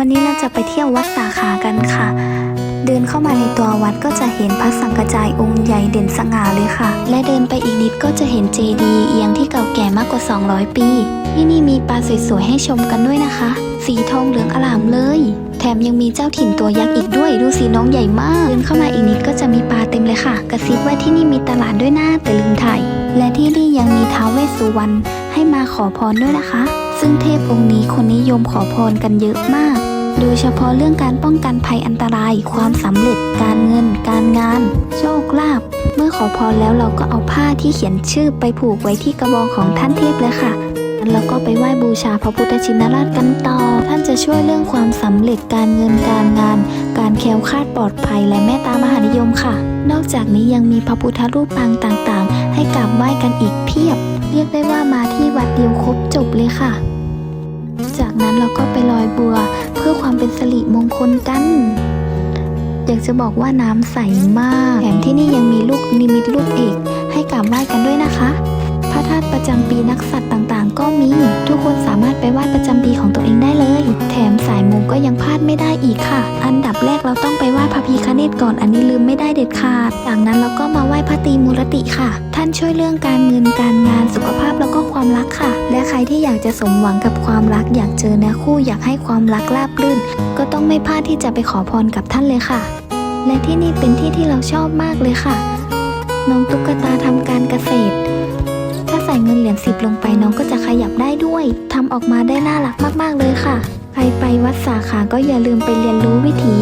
วันนี้เราจะไปเที่ยววัดสาขากันค่ะ เดินเข้ามาในตัววัดก็จะเห็นพระสังกระจายองค์ใหญ่เด่นสง่าเลยค่ะ และเดินไปอีกนิดก็จะเห็นเจดีย์เอียงที่เก่าแก่มากกว่า 200 ปี ที่นี่มีปลาสวยๆให้ชมกันด้วยนะคะ สีทองเหลืองอลามเลย แถมยังมีเจ้าถิ่นตัวยักษ์อีกด้วย ดูสีน้องใหญ่มาก เดินเข้ามาอีกนิดก็จะมีปลาเต็มเลยค่ะ กระซิบว่าที่นี่มีตลาดด้วยนะแต่ลืมถ่ายและที่นี่ยังมีท้าวเวสสุวรรณให้มาขอพรด้วยนะคะ ซึ่งเทพองค์นี้คนนิยมขอพรกันเยอะมาก โดยเฉพาะเรื่องการป้องกันภัยอันตราย ความสำเร็จ การเงิน การงาน โชคลาภ เมื่อขอพรแล้วเราก็เอาผ้าที่เขียนชื่อไปผูกไว้ที่กระบอกของท่านเทพเลยค่ะแล้วก็ไปไหว้บูชาพระพุทธชินราชกันต่อ ท่านจะช่วยเรื่องความสำเร็จการเงินการงาน การแคล้วคลาดปลอดภัยและเมตตามหานิยมค่ะ นอกจากนี้ยังมีพระพุทธรูปปางต่างๆ ให้กราบไหว้กันอีกเพียบ เรียกได้ว่ามาที่วัดเดียวครบจบเลยค่ะ จากนั้นเราก็ไปลอยบัว เพื่อความเป็นสิริมงคลกัน อยากจะบอกว่าน้ำใสมากแถมที่นี่ยังมีลูกนิมิตลูกเอก ให้กราบไหว้กันด้วยนะคะ พระธาตุประจำปีนักสัตว์ต่างๆ ก็มี ทุกคนสามารถไปไหว้ประจำปีของตัวเองได้เลย แถมสายมูก็ยังพลาดไม่ได้อีกค่ะ อันดับแรกเราต้องไปไหว้พระพีคเนตก่อนอันนี้ลืมไม่ได้เด็ดขาดจากนั้นเราก็มาไหว้พระตีมูรติค่ะ ท่านช่วยเรื่องการเงินการงานสุขภาพ ความรักค่ะ และใครที่อยากจะสมหวังกับความรัก อยากเจอเนื้อคู่อยากให้ความรักราบรื่น ก็ต้องไม่พลาดที่จะไปขอพรกับท่านเลยค่ะ และที่นี่เป็นที่ที่เราชอบมากเลยค่ะ น้องตุ๊กตาทำการเกษตร ถ้าใส่เงินเหรียญสิบลงไปน้องก็จะขยับได้ด้วยทำออกมาได้น่ารักมากๆเลยค่ะใครไปวัดสาขาก็อย่าลืมไปเรียนรู้วิถี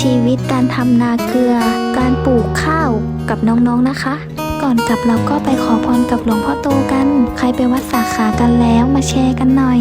ชีวิตการทำนาเกลือ การปลูกข้าวกับน้องๆนะคะ ก่อนกลับเราก็ไปขอพรกับหลวงพ่อโตกัน ใครไปวัดสาขากันแล้วมาแชร์กันหน่อย